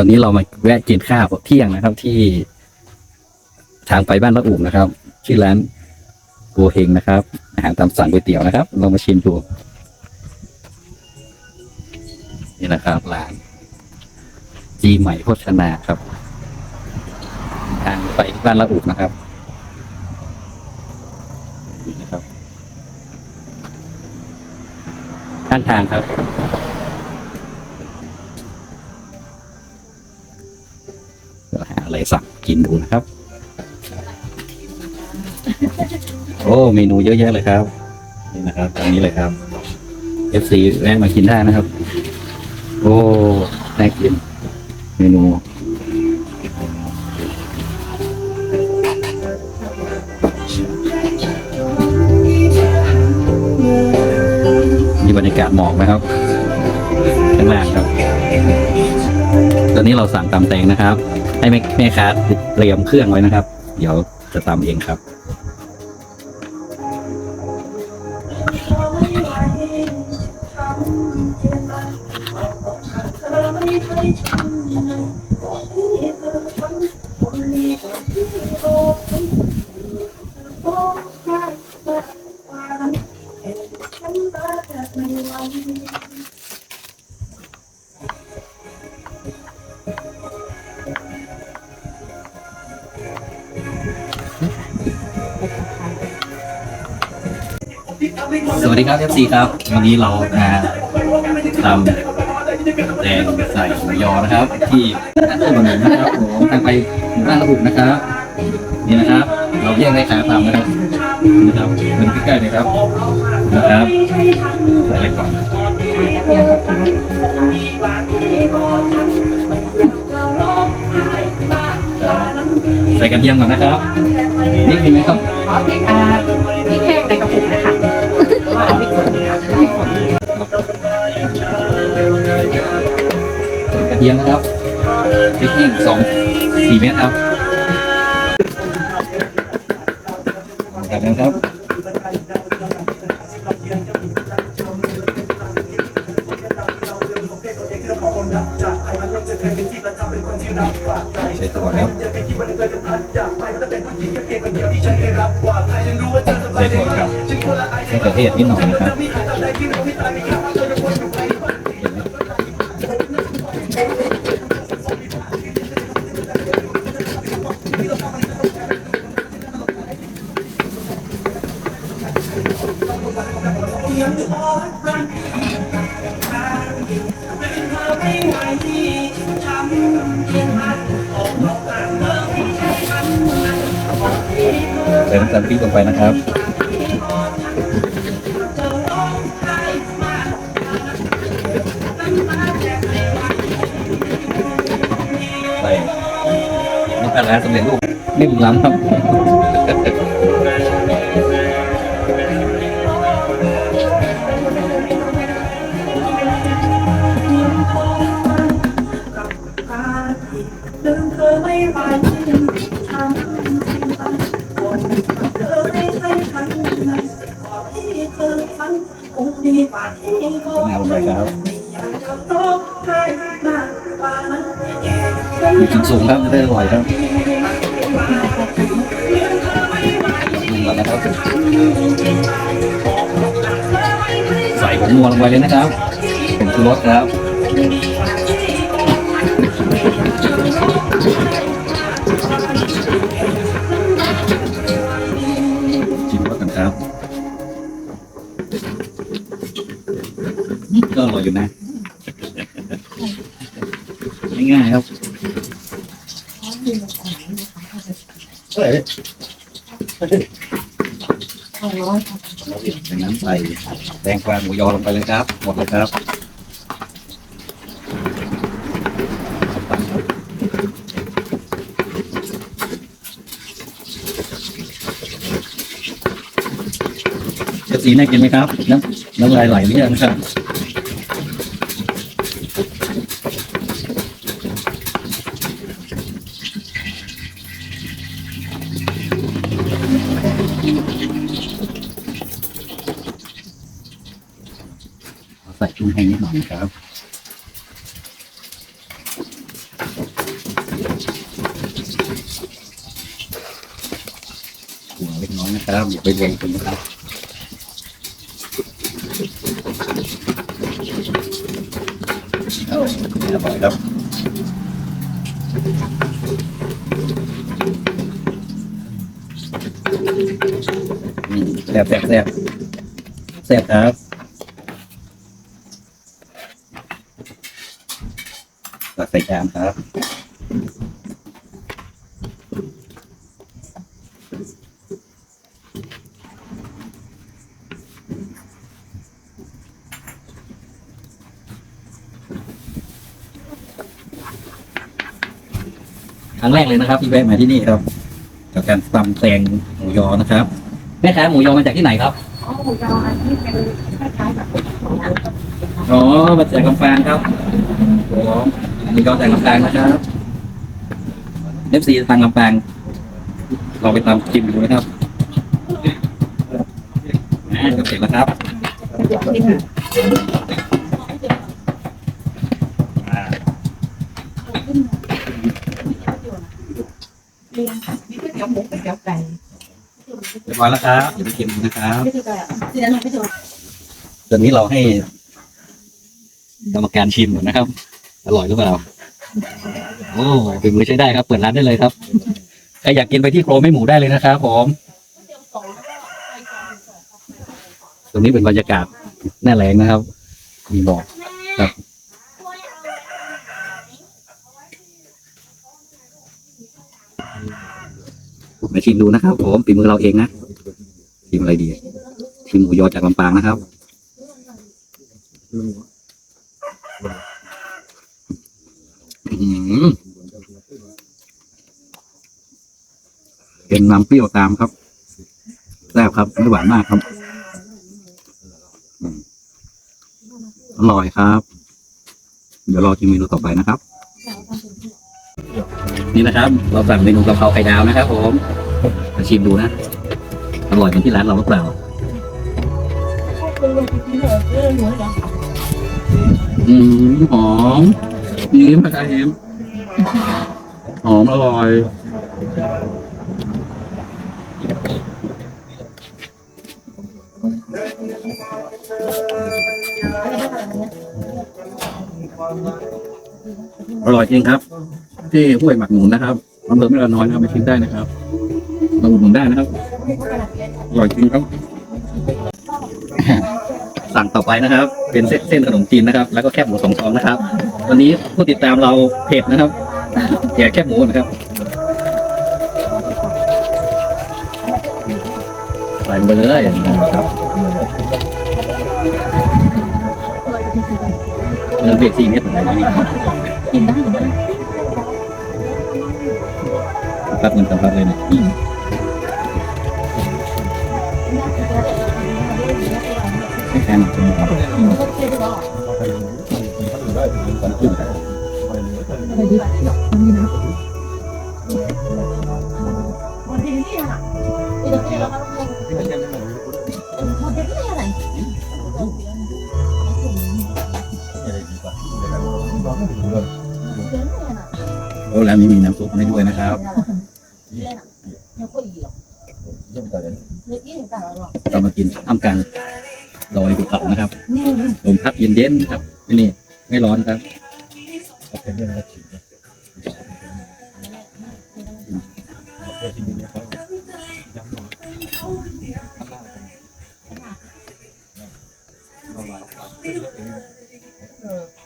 ตอนนี้เรามาแวะกินข้าวเที่ยงนะครับ ที่ทางไปบ้านพระอุ่มนะครับชื่อร้านโกเฮงนะครับอาหารตามสั่งก๋วยเตี๋ยวนะครับลองมาชิมดูนี่นะครับร้านจีใหม่โภชนาครับ ทางไปบ้านละอุนะครับนี่นะครับข้างทางครับ อะไรสั่งกินดูนะครับ โอ้เมนูเยอะแยะเลยครับ นี่นะครับตรงนี้เลยครับ FC แวะมากินได้นะครับ โอ้น่ากิน เมนูมีบรรยากาศหมอกไหมครับข้างล่างครับ ตอนนี้เราสั่งตำแตงนะครับ ให้แม่แม่ค้าเตรียมเครื่องไว้นะครับ เดี๋ยวจะตำเองครับ สวัสดีครับ FC ครับ วันนี้เรามาทำแดงใส่หมูยอนะครับ ที่ร้านต้นบะหมี่นะครับผมทางไปหมู่บ้านระบุนะครับ นี่นะครับ เราแยกในขาทำนะครับนะครับมันใกล้ๆเลยครับนะครับใส่อะไรก่อนใส่กระเทียมก่อนนะครับนี่มีไหมครับอ่าพริกแห้งในกระปุกนะคะ เทียมนะครับพริกแห้งสองสี่เม็ดครับจากนั้นครับใช้ตัวแล้ว ใช้ตัวครับใช้กระเทียมนิดหน่อยนะครับ ใส่น้ำตาลปี๊บลงไปนะครับใส่น้ำตาลแล้วสำเร็จรูปนิ่มล้ำครับลืมเธอไม่ไห คงดีกว่าที่เขามะนวลงไปครับมากกว่านั้นสูงครับจะได้อร่อยครับนึ่งก่อนนะครับ ใส่ผงนัวลงไปเลยนะครับผงชูรสครับ ก็อร่อยอยู่นะ ง่ายๆครับจากนั้นใส่แตงกวาหมูยอลงไปเลยครับ หมดเลยครับเชฟสีน่ากินไหมครับ น้ำน้ำลายไหลหรือยังครับ จุ้มให้นิดหน่อยครับหัวเล็กน้อยนะครับอย่าไปวนกันนะครับอร่อยครับแซ่บแซ่บแซ่บแซ่บครับ ใส่จานครับ ครั้งแรกเลยนะครับที่แวะมาที่นี่ครับกับการตำแตงหมูยอนะครับแม่ค้าหมูยอมาจากที่ไหนครับอ๋อหมูยออันนี้เป็นคล้ายๆแบบของน้ำกับอ๋อมาจากลำปางครับโอ้หมูยอจากลำปางนะครับเอฟซีทางลำปางลองไปตามชิมดูนะครับอ่าเสร็จแล้วครับเดี๋ยวนี่ค่ะอ่าเรียงค่ะมีก๋วยเตี๋ยวหมูก๋วยเตี๋ยวไก่เรียบร้อยแล้วครับเดี๋ยวไปชิมดูนะครับไม่ใช่ไก่อะที่นั้นไม่ใช่ตอนนี้เราให้กรรมการชิมก่อนนะครับ อร่อยหรือเปล่าโอ้เป็นมือใช้ได้ครับ เปิดร้านได้เลยครับใครอยากกินไปที่โครไม่หมูได้เลยนะครับผมตรงนี้เป็นบรรยากาศหน้าแรงนะครับ มีบอกครับมาชิมดูนะครับผมฝีมือเราเองนะชิมอะไรดีชิมหมูยอจากลำปางนะครับ เป็นน้ำเปรี้ยวตามครับแซ่บครับไม่หวานมากครับอืมอร่อยครับ เดี๋ยวรอชิมเมนูต่อไปนะครับ นี่นะครับ เราสั่งเมนูกะเพราไข่ดาวนะครับผมมาชิมดูนะอร่อยเหมือนที่ร้านเราหรือเปล่าอืมหอม ยิ้มผักกายิ้มหอมอร่อยอร่อยจริงครับ ที่ห้วยหมักหมูนะครับอำเภอแม่ละน้อยนะครับไปชิมได้นะครับมาอุดหนุนได้นะครับอร่อยจริงครับ สั่งต่อไปนะครับ เป็นเส้นเส้นขนมจีนนะครับ แล้วก็แคบหมูสองซองนะครับ วันนี้ผู้ติดตามเราเพจนะครับแจกแคบหมูนะครับใส่ไปเลยนะครับเงินเบรกสี่เมตรอไรนี่กินได้กินได้ครับเงินสำคัญเลยเนี่ย แค่นั้นครับโอ้ร้านนี้มีน้ำซุปให้ด้วยนะครับเรามากินทำกัน ลอยภูเขานะครับลมพัดเย็นๆนะครับที่นี่ไม่ร้อนครับเ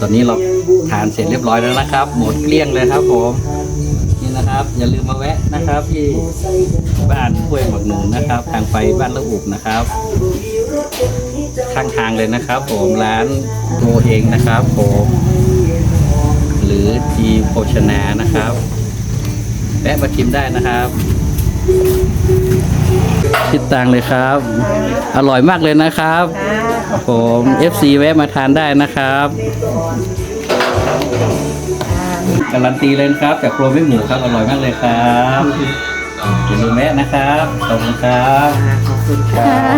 ตอนนี้เราทานเสร็จเรียบร้อยแล้วนะครับ หมดเกลี้ยงเลยครับผม นะครับ อย่าลืมมาแวะนะครับ ที่บ้านห้วยหมักหนูนะครับ ทางไปบ้านละอุกนะครับ ข้างทางเลยนะครับ ผมร้านโกเองนะครับ ผม หรือทีโภชนานะครับแวะมาชิมได้นะครับคิดตังเลยครับ อร่อยมากเลยนะครับผม FC แวะมาทานได้นะครับ การันตีเลยนะครับจากครัวไม่หมูครับอร่อยมากเลยครับอย่าลืมแวะนะครับขอบคุณครับ ขอบคุณค่ะ